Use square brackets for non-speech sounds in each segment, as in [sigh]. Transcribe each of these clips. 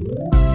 나는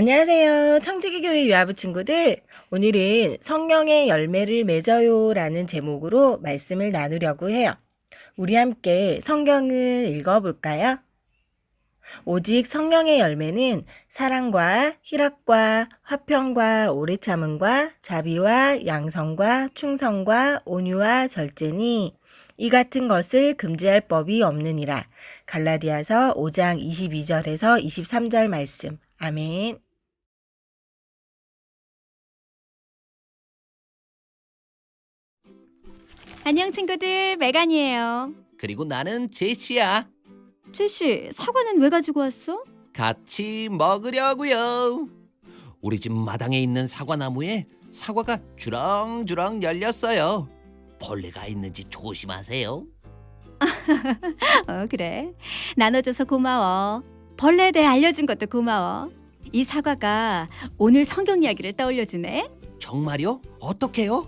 안녕하세요. 청지기 교회 유아부 친구들. 오늘은 성령의 열매를 맺어요 라는 제목으로 말씀을 나누려고 해요. 우리 함께 성경을 읽어볼까요? 오직 성령의 열매는 사랑과 희락과 화평과 오래 참음과 자비와 양성과 충성과 온유와 절제니 이 같은 것을 금지할 법이 없느니라. 갈라디아서 5장 22절에서 23절 말씀. 아멘. 안녕 친구들 메간이에요. 그리고 나는 제시야. 제시 사과는 왜 가지고 왔어? 같이 먹으려고요. 우리 집 마당에 있는 사과나무에 사과가 주렁주렁 열렸어요. 벌레가 있는지 조심하세요. [laughs] 어 그래 나눠줘서 고마워. 벌레에 대해 알려준 것도 고마워. 이 사과가 오늘 성경 이야기를 떠올려주네. 정말요? 어떻게요?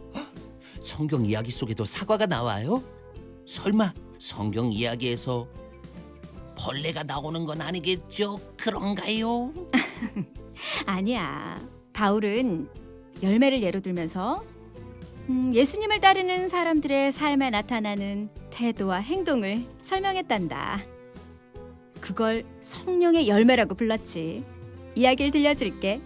성경 이야기 속에도 사과가 나와요? 설마 성경 이야기에서 벌레가 나오는 건 아니겠죠? 그런가요? [laughs] 아니야. 바울은 열매를 예로 들면서 음, 예수님을 따르는 사람들의 삶에 나타나는 태도와 행동을 설명했단다. 그걸 성령의 열매라고 불렀지. 이야기를 들려줄게.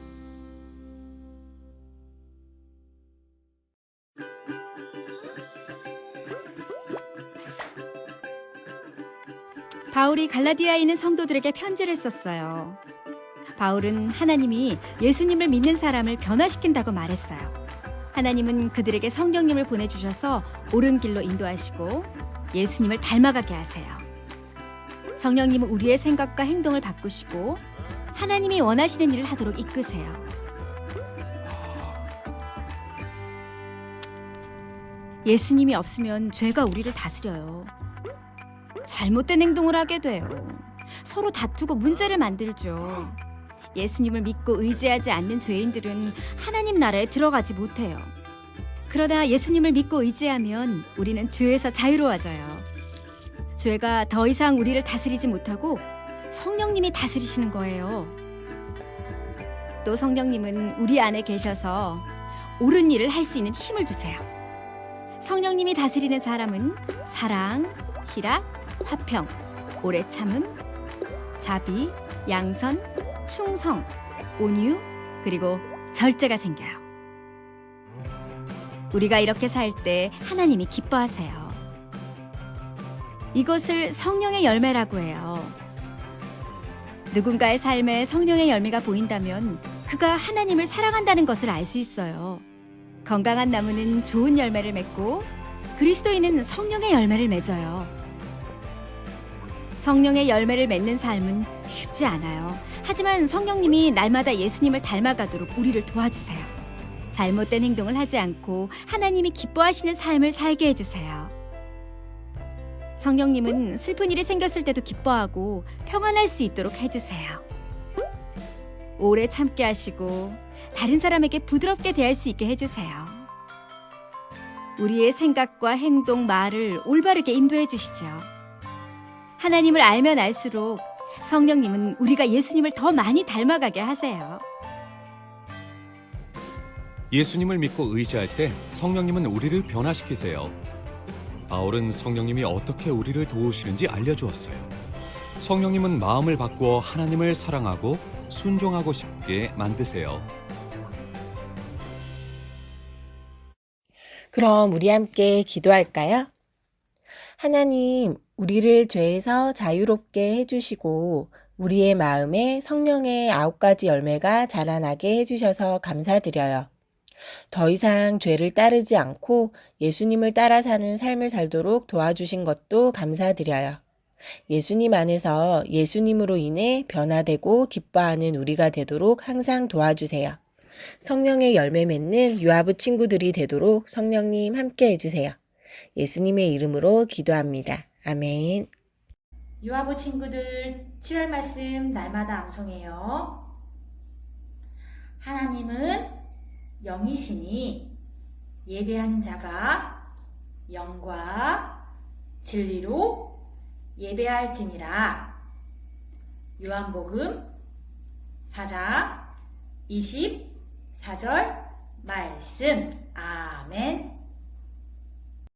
바울이 갈라디아에 있는 성도들에게 편지를 썼어요. 바울은 하나님이 예수님을 믿는 사람을 변화시킨다고 말했어요. 하나님은 그들에게 성령님을 보내주셔서 옳은 길로 인도하시고 예수님을 닮아가게 하세요. 성령님은 우리의 생각과 행동을 바꾸시고 하나님이 원하시는 일을 하도록 이끄세요. 예수님이 없으면 죄가 우리를 다스려요. 잘못된 행동을 하게 돼요. 서로 다투고 문제를 만들죠. 예수님을 믿고 의지하지 않는 죄인들은 하나님 나라에 들어가지 못해요. 그러나 예수님을 믿고 의지하면 우리는 죄에서 자유로워져요. 죄가 더 이상 우리를 다스리지 못하고 성령님이 다스리시는 거예요. 또 성령님은 우리 안에 계셔서 옳은 일을 할 수 있는 힘을 주세요. 성령님이 다스리는 사람은 사랑, 희락, 화평, 오래 참음, 자비, 양선, 충성, 온유, 그리고 절제가 생겨요. 우리가 이렇게 살 때 하나님이 기뻐하세요. 이것을 성령의 열매라고 해요. 누군가의 삶에 성령의 열매가 보인다면 그가 하나님을 사랑한다는 것을 알 수 있어요. 건강한 나무는 좋은 열매를 맺고 그리스도인은 성령의 열매를 맺어요. 성령의 열매를 맺는 삶은 쉽지 않아요. 하지만 성령님이 날마다 예수님을 닮아가도록 우리를 도와주세요. 잘못된 행동을 하지 않고 하나님이 기뻐하시는 삶을 살게 해주세요. 성령님은 슬픈 일이 생겼을 때도 기뻐하고 평안할 수 있도록 해주세요. 오래 참게 하시고 다른 사람에게 부드럽게 대할 수 있게 해주세요. 우리의 생각과 행동, 말을 올바르게 인도해 주시죠. 하나님을 알면 알수록 성령님은 우리가 예수님을 더 많이 닮아가게 하세요. 예수님을 믿고 의지할 때 성령님은 우리를 변화시키세요. 바울은 성령님이 어떻게 우리를 도우시는지 알려주었어요. 성령님은 마음을 바꾸어 하나님을 사랑하고 순종하고 싶게 만드세요. 그럼 우리 함께 기도할까요? 하나님, 우리를 죄에서 자유롭게 해주시고, 우리의 마음에 성령의 아홉 가지 열매가 자라나게 해주셔서 감사드려요. 더 이상 죄를 따르지 않고 예수님을 따라 사는 삶을 살도록 도와주신 것도 감사드려요. 예수님 안에서 예수님으로 인해 변화되고 기뻐하는 우리가 되도록 항상 도와주세요. 성령의 열매 맺는 유아부 친구들이 되도록 성령님 함께 해주세요. 예수님의 이름으로 기도합니다. 아멘. 유아부 친구들 7월 말씀 날마다 암송해요. 하나님은 영이시니 예배하는 자가 영과 진리로 예배할지니라. 요한복음 4장 24절 말씀. 아멘.